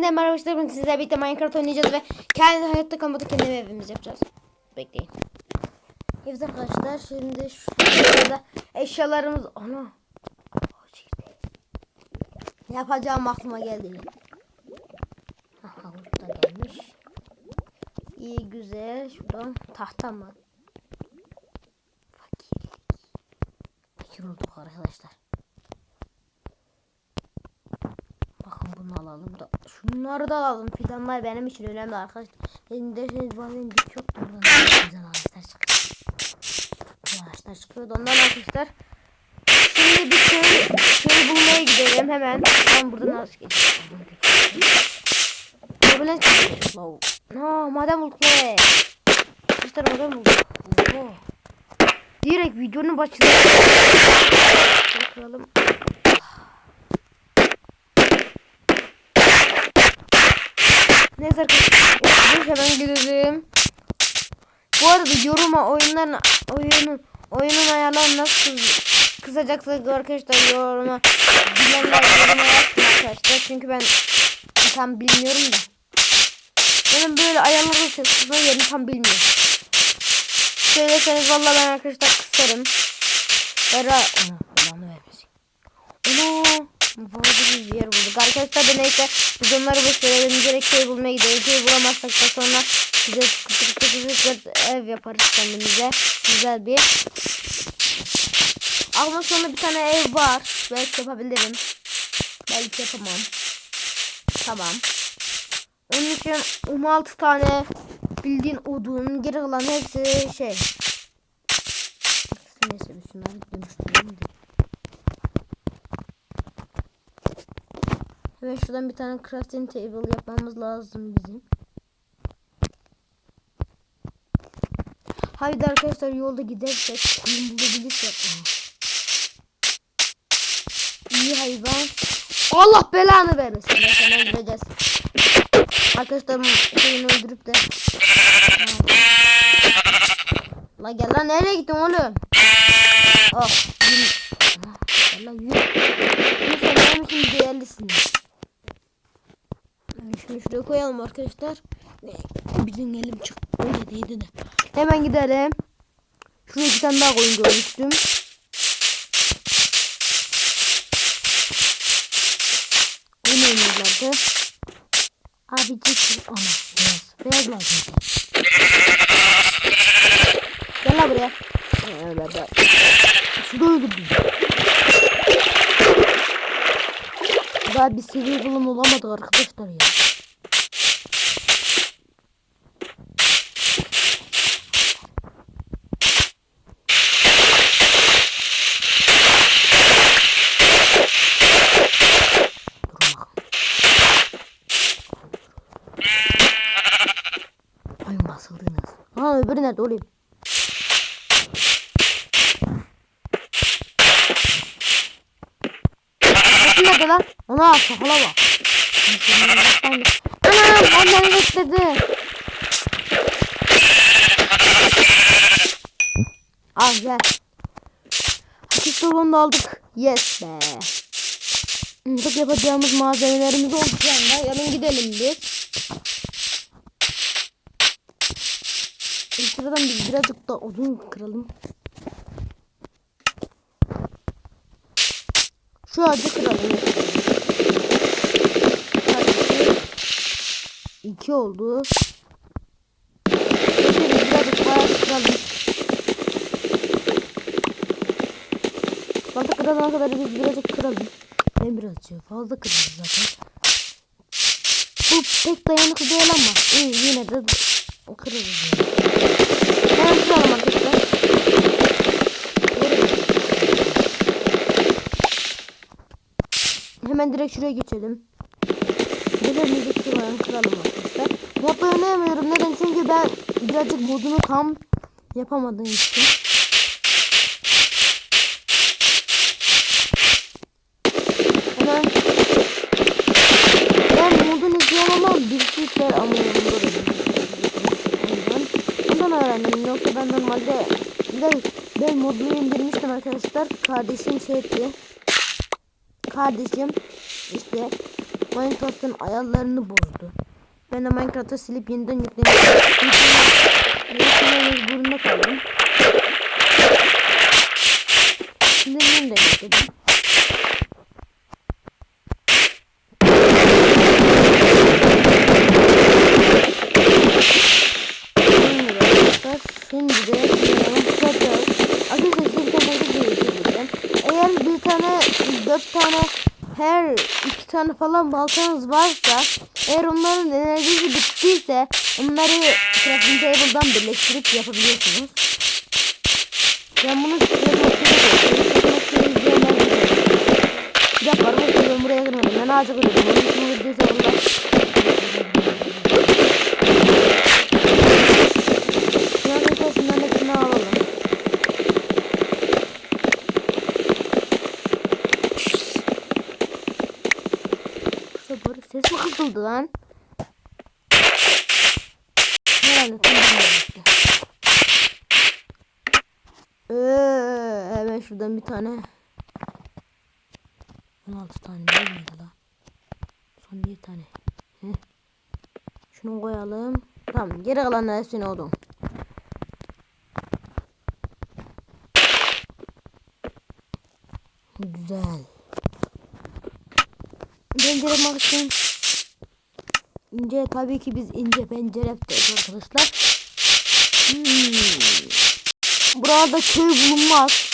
Yeniden merhaba arkadaşlar. Bugün sizlerle birlikte Minecraft oynayacağız ve kendi hayatta kalmadı kendi evimiz yapacağız. Bekleyin. Evet arkadaşlar şimdi şurada eşyalarımız... Ana. Yapacağım aklıma geldi. Aha burada gelmiş. İyi güzel. Şuradan tahta mı? Fakirlik. Fakir olduk arkadaşlar. Bakın bunu alalım da. Şunları da alalım. Fidanlar benim için önemli arkadaşlar. Benim de şey bazen dik da Buradan güzel ağaçlar çıkıyor. Güzel ağaçlar çıkıyor. da Ondan arkadaşlar. Şimdi bir köy, köy bulmaya gidelim hemen. Ben buradan ağaç geçeceğim. Ambulans çıkıyor. Ha maden bulduk ne? Arkadaşlar maden bulduk. Direkt videonun başında. Bakalım. Neyse arkadaşlar hemen gidelim. Bu arada yoruma oyunların oyunun oyunun ayarlarını nasıl kısacaksak arkadaşlar yoruma bilenler yoruma yazsın arkadaşlar. Çünkü ben tam bilmiyorum da. Benim böyle ayarları sesini yerini tam bilmiyorum. Söyleseniz valla ben arkadaşlar kısarım. Vera... Allah'ını vermesin. Ana, burada bir yer bulduk. Arkadaşlar da neyse biz onları boş verelim. Direkt köy bulmaya gidelim. Köy bulamazsak da sonra bize küçük küçük küçük ev yaparız kendimize. Güzel bir. Ama sonra bir tane ev var. Belki yapabilirim. Belki yapamam. Tamam. Onun için 16 tane bildiğin odun, geri kalan hepsi şey. Neyse şunları dönüştürelim de. Ve şuradan bir tane crafting table yapmamız lazım bizim. Haydi arkadaşlar yolda gidersek koyun bulabilirsek. İyi hayvan. Allah belanı vermesin. Ne öldüreceğiz. Arkadaşlar şeyini öldürüp de. La gel lan nereye gittin oğlum? Oh. Yürü. Ah, Gel lan. Yürü sen benim için değerlisin. Şunu şuraya koyalım arkadaşlar. Bizim elim çıktı. Öyle değdi de. Hemen gidelim. Şuraya bir tane daha koyun görmüştüm. Bu neymişlerdi? Abicik. Ana beyaz. Beyaz lazım. Gel lan buraya. Evet, evet. Şurada öldürdüm. Daha bir seviye bulum olamadık arkadaşlar ya. Nerede olayım? Bakın nerede lan? Ana sakala bak. Anam onları bekledi. Al gel. Hafif da aldık. Yes be. Artık yapacağımız malzemelerimiz oldu şu anda. Yarın gidelim biz. İlk sıradan biz birazcık da odun kıralım. Şu ağacı kıralım. İki oldu. Şöyle birazcık daha kıralım. Balta kırana kadar biz birazcık kıralım. Ben birazcık fazla kırdım zaten. Bu pek dayanıklı değil ama iyi yine de kırarız yani. Hemen kıralım. Hemen direkt şuraya geçelim. Elimizdeki kıralım, kıralım arkadaşlar. Modda oynayamıyorum. Neden? Çünkü ben birazcık modunu tam yapamadığım için. Hemen ben modunu izleyemem birisi yükler ama yanımda da Ondan, ondan öğrendim. Yoksa ben ben, ben modunu indirmiştim arkadaşlar. Kardeşim şey etti. Kardeşim işte Minecraft'ın ayarlarını bozdu. Ben de Minecraft'ı silip yeniden yüklemek yüklemek mecburunda kaldım. Şimdi yeniden yükledim. Şimdi de yapacağız. Arkadaşlar size bir tane video söyleyeceğim. Eğer bir tane, dört tane, her iki tane falan baltanız varsa, eğer onların enerjisi bittiyse, onları crafting table'dan birleştirip yapabiliyorsunuz. Ben bunu bir dakika arkadaşlar ben buraya girmedim. Ben ağaca girdim. Onun için girdiyse Allah. Şunların şunların hepsini alalım. Sabır kısıldı lan? Herhalde tam. Ee, hemen şuradan bir tane 16 tane değil miydi la? Son bir tane. Heh. Şunu koyalım. Tamam geri kalanlar hepsini odun. Güzel. Pencere baksın. İnce tabii ki biz ince pencere yapacağız arkadaşlar. Hmm. Burada köy bulunmaz.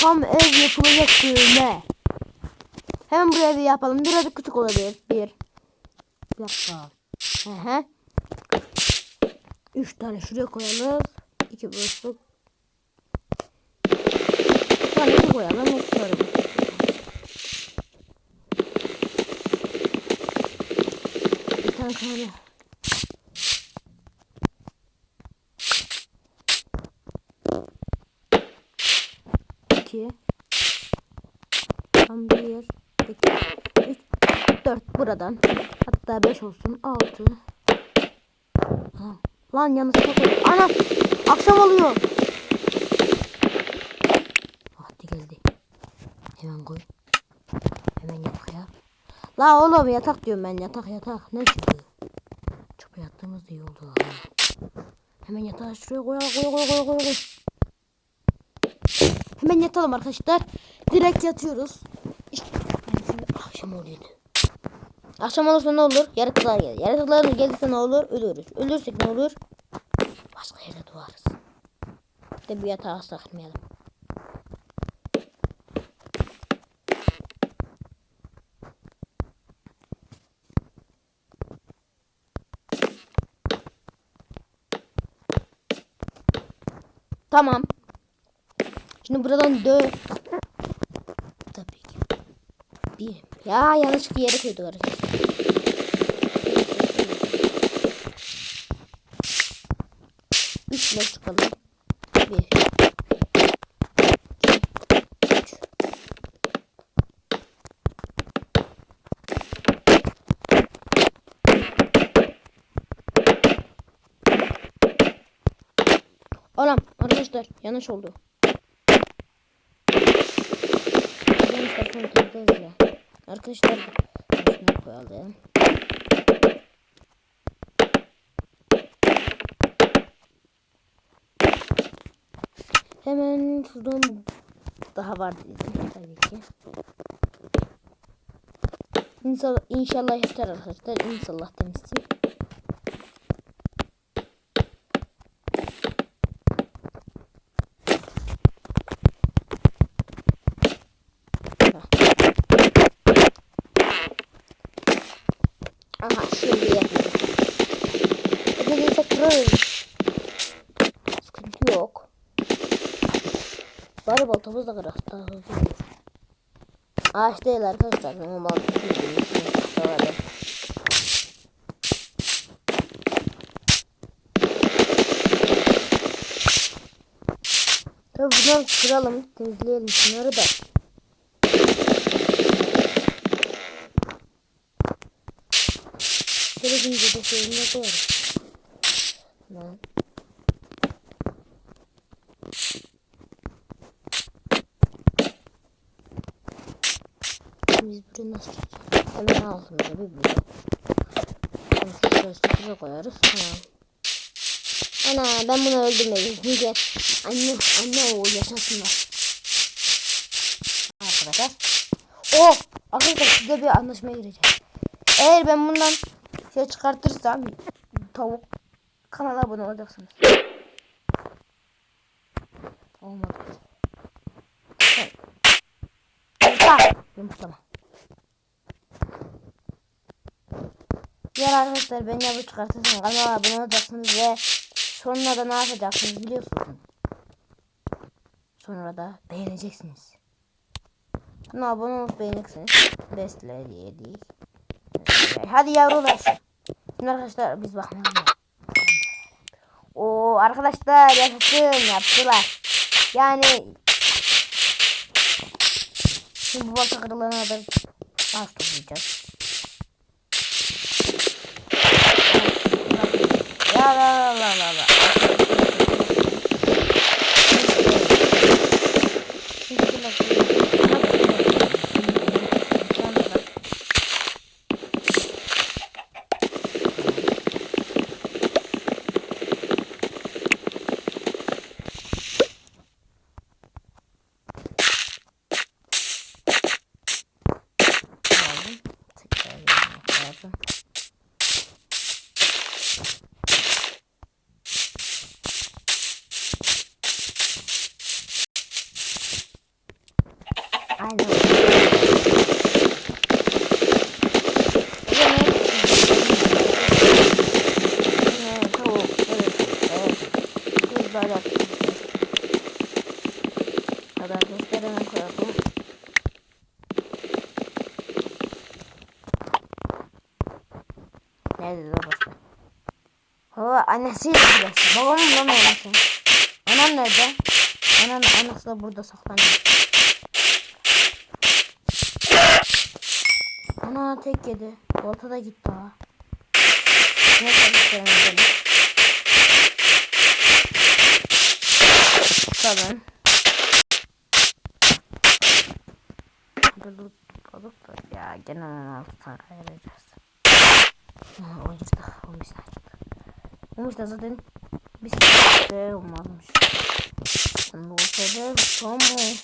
Tam ev yapılacak köyüne. Hemen buraya bir yapalım. Biraz küçük olabilir. Bir. Bir dakika. Hı hı. Üç tane şuraya koyalım. İki boşluk. Bir tane koyalım. Üç tane tane kahve. İki. Tam bir, iki, üç, dört buradan. Hatta beş olsun. Altı. Tamam. Lan yanlışlıkla koy. Ana! Akşam oluyor. Vakti geldi. Hemen koy. Hemen yatak ya. La oğlum yatak diyorum ben yatak yatak. Ne çıktı? Çok yattığımız iyi oldu. Ha. Hemen yatağı şuraya koy koy koy koy koy. koy. Hemen yatalım arkadaşlar. Direkt yatıyoruz. İşte akşam oluyordu. Akşam olursa ne olur? Yaratıklar gelir. Yaratıklar gelirse ne olur? Ölürüz. Ölürsek ne olur? Başka yerde. İşte bir yatağa asla kırmayalım. Tamam. Şimdi buradan dö. Tabii ki. Bir. Ya yanlış bir yere koyduk arkadaşlar. Üç çıkalım. Bir. iki, Üç. Olam arkadaşlar yanlış oldu. Arkadaşlar şunu koyalım. Hemen şuradan daha var diyeceğim tabii ki. İnşallah, inşallah yeter arkadaşlar. İnşallah temizsin. Aha şöyle yapayım. Gelirse kırarız. Sıkıntı yok. Da kırar. Daha hızlı olur. Ağaç değil arkadaşlar. Normal. Tabii bunları kıralım. Temizleyelim şunları da. Gerekince de şeyini koyarız. Hemen. biz buraya nasıl çıkacağız? Hemen altımıza bir blok. Üstüne koyarız. Tamam. Ana ben bunu öldürmedim. Çünkü anne anne o yaşasınlar. Arkadaşlar. Oh! Arkadaşlar size bir anlaşmaya gireceğiz. Eğer ben bundan şey çıkartırsam tavuk kanala abone olacaksınız. Olmadı. Yumurta. Yumurtlama. Diğer arkadaşlar ben yapı çıkartırsam kanala abone olacaksınız ve sonra da ne yapacaksınız biliyorsunuz. Sonra da beğeneceksiniz. Kanala abone olup beğeneceksiniz. Bestler diye değil. Hadi yavrular. Şimdi arkadaşlar biz bakmayalım. O arkadaşlar yaşasın yaptılar. Yani şimdi bu balta kırılana kadar az toplayacağız. Ya la la la la la. Aldım. Tekrar yapmak lazım. Aynen. Evet, tavuk, evet, evet. Biz böyle yapıyoruz. Hadi arkadaşlar hemen koyalım. Nerede babası? Baba annesiyle burası. Babamın lan oğlum sen. Anam nerede? Anam anası da burada saklanıyor. Ana tek yedi. Volta da gitti ha. Ne çalıştıramadım. Çıkalım. Dur da ya gene 16 tane ayıracağız. Ha, 10 çıktı. 15 tane 15 de zaten bir sene olmazmış. Şimdi olsaydı tamam mı?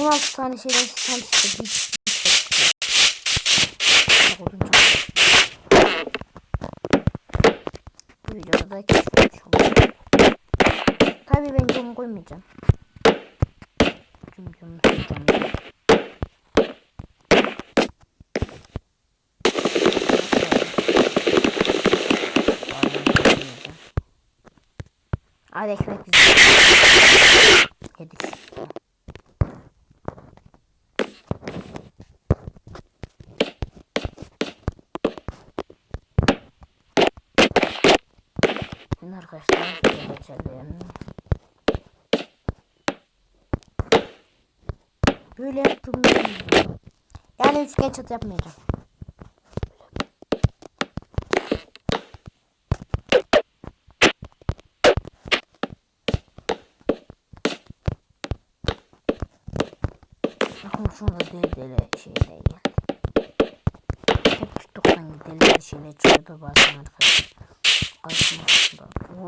16 tane şeyden tam çıktı. Şey çok. Bu videoda da keşfetmiş oldum. Tabii ben bunu koymayacağım. Çünkü onu Hadi ekmek. Yedik. Şimdi arkadaşlar geçelim. Böyle yaptım. Yani üçgen çatı yapmayacağım. Şurada deli deli şeyler geldi. Hep TikTok'tan deli şeyler çıkıyordu bazen arkadaşlar. Karşıma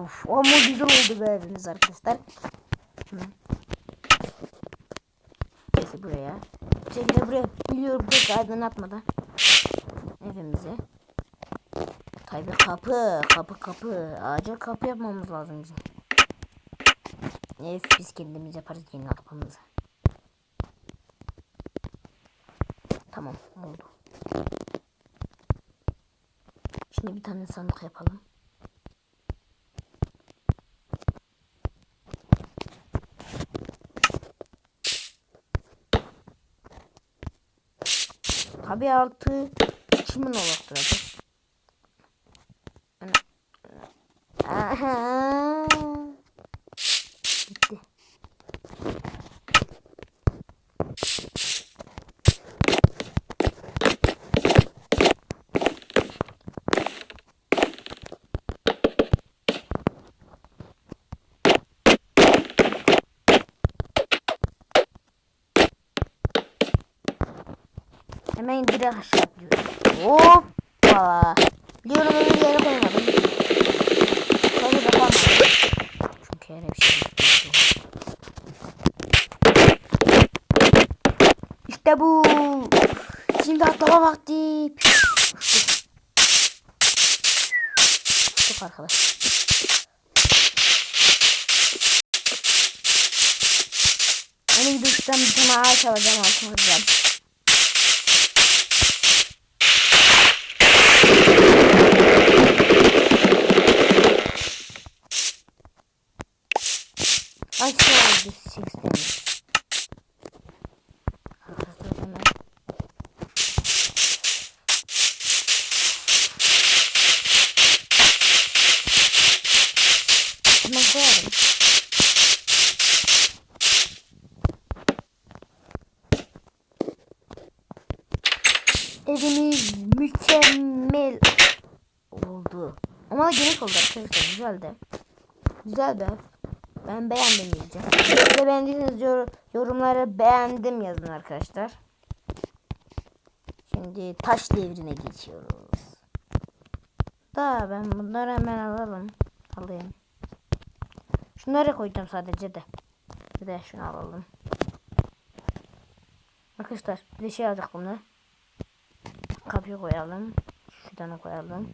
Of ama güzel oldu be evimiz arkadaşlar. Hı. Neyse buraya. Bir şekilde buraya biliyorum pek aydınlatmadan. Evimizi. Tabii kapı, kapı, kapı. Acil kapı yapmamız lazım bizim. Ev biz kendimiz yaparız yeni kapımızı. Tamam oldu. Şimdi bir tane sandık yapalım. Tabi altı kimin oluşturacak? Hemen direkt aşağı atlıyoruz. Hoppa. Biliyorum onu bir yere koymadım. Böyle yapamadım. Çünkü yere bir şey. İşte bu. Şimdi atlama vakti. Çok arkadaş. Bir düşten bir tane ağaç alacağım altıma Arkadaşlar hemen. Hemen koyalım. Evimiz mükemmel oldu. Ama geniş oldu arkadaşlar. Güzeldi. Güzel bir. Ben beğendim diyeceğim. Siz de beğendiyseniz yor yorumlara beğendim yazın arkadaşlar. Şimdi taş devrine geçiyoruz. Da ben bunları hemen alalım. Alayım. Şunları koyacağım sadece de. Bir de şunu alalım. Arkadaşlar bir de şey alacak bunu. Kapıyı koyalım. Şu tane koyalım.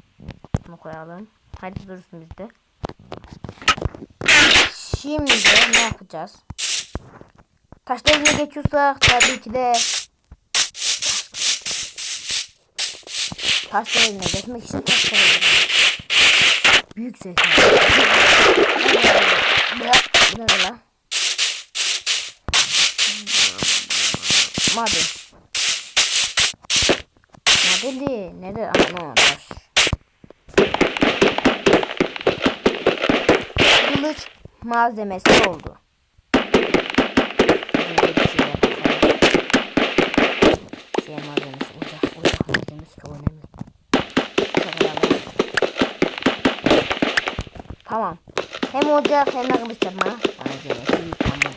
Bunu koyalım. Hadi dursun bizde. Şimdi ne yapacağız? Taş devrine geçiyorsak tabii ki de taş devrine geçmek için taş devrine. Büyük zeka. Ne la? Maden. Madeni. Nerede? Ana taş. Kılıç malzemesi oldu. Şey malzemesi, ocak, ocak malzemesi çok önemli. Tamam. Hem ocak hem kılıç yapma malzemesi tamam.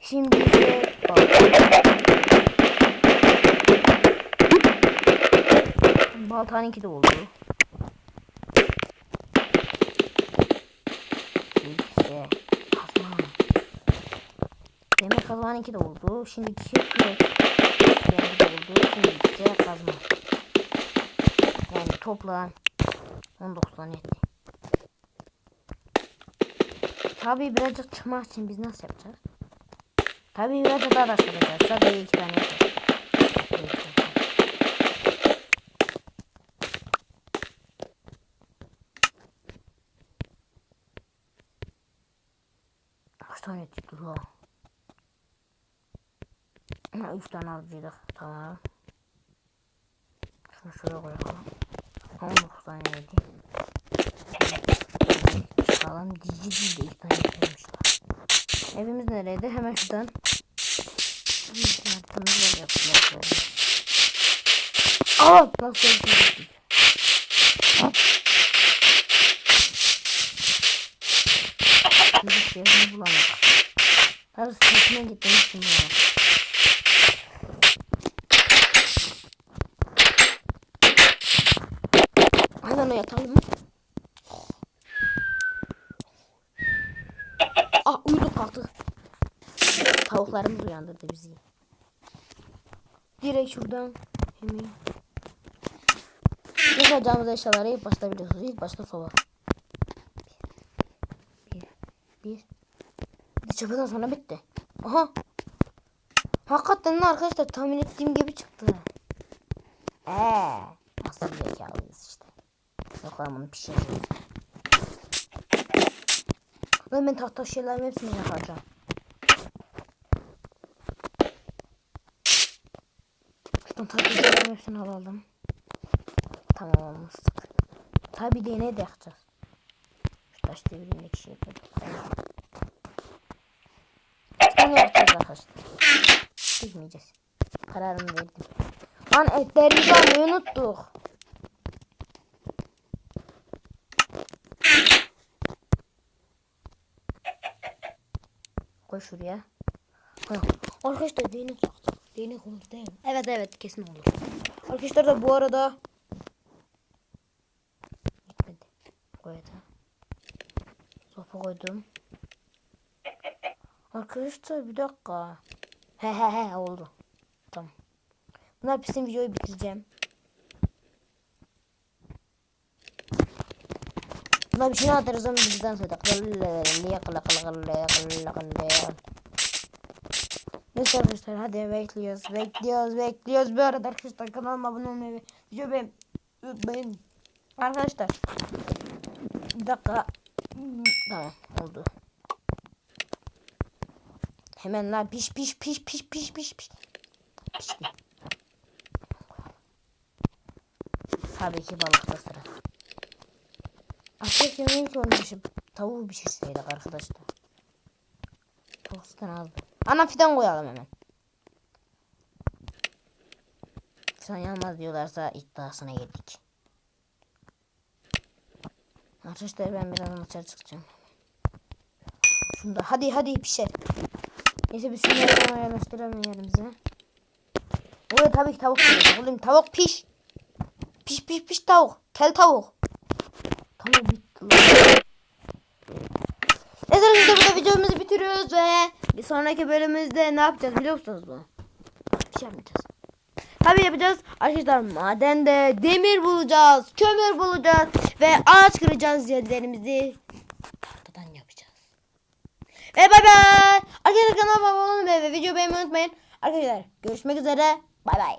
Şimdi ise Baltanınki de oldu. İşte kazma. Demek kazmanınki de oldu. Şimdi kürek. Benimki de oldu. Şimdi ise kazma. Yani toplam 19 tane etti. Tabii birazcık çıkmak için biz nasıl yapacağız? Tabii birazcık daha taş yapacağız. Tabii iki tane yapacağız. Kaç tane çıktı? Ha, üç tane alacaktık. Tamam. Şunu şuraya koyalım. 19 tane yedi. Çıkalım. Cici cici de iki tane koymuşlar. Evimiz nereydi? Hemen şuradan. Yardımcı yapıyorlar böyle. Aa! Nasıl yapıyorlar? Hiç yerini bulamadım. Arası sesine gittim hiç bulamadım. Hemen yatalım. Ah uyuduk kalktık. Uyandırdı bizi. Direkt şuradan hemen. Yapacağımız eşyaları ilk başta biliyorsunuz. İlk başta soba. Bir. Bir. Bir çöpeden sonra bitti. Aha. Hakikaten arkadaşlar tahmin ettiğim gibi çıktı. Eee. Nasıl zekalıyız işte. Yok lan bunu pişireceğiz. Lan ben tahta şeylerin hepsini yapacağım. Tahta şeylerin hepsini alalım. Tamam olmuştuk. Tabi de de yapacağız. Şu taş devrindeki şey yapalım. Ne yapacağız arkadaşlar? Bilmeyeceğiz. Kararımı verdim. Lan etlerimizi almayı unuttuk. Koy şuraya. Arkadaşlar değnek yaptık. Değnek olur değil mi? Evet evet kesin olur. Arkadaşlar da bu arada gitmedi. Koydu. Sopa koydum. Arkadaşlar bir dakika. He he he oldu. Tamam. Bunlar bizim videoyu bitireceğim. Buna bir şey atarız ama bizden sonra. Neyse arkadaşlar hadi bekliyoruz bekliyoruz bekliyoruz. Bu arada arkadaşlar kanalıma abone olmayı video beğen unutmayın. Arkadaşlar bir dakika tamam oldu. Hemen lan piş piş piş piş piş piş piş. Pişti. Tabii ki balıkta sıra. Aslında yemeği sormuşum. Tavuğu pişirseydik arkadaşlar. Tavuktan aldım. Ana fidan koyalım hemen. Fidan yanmaz diyorlarsa iddiasına girdik. Arkadaşlar ben birazdan dışarı çıkacağım. Şunu da hadi hadi pişer. Neyse biz şunları yerleştirelim yerimize. Oraya tabii ki tavuk koyacağız. Oğlum tavuk piş. Piş piş piş tavuk. Kel tavuk. Tamam bitti. Neyse arkadaşlar burada videomuzu bitiriyoruz ve bir sonraki bölümümüzde ne yapacağız biliyor musunuz bunu? Bir şey yapmayacağız. Tabii yapacağız. Arkadaşlar madende demir bulacağız, kömür bulacağız ve ağaç kıracağız yerlerimizi. Tahtadan yapacağız. Ve bay bay. Arkadaşlar kanalıma abone olmayı ve videoyu beğenmeyi unutmayın. Arkadaşlar görüşmek üzere. Bay bay.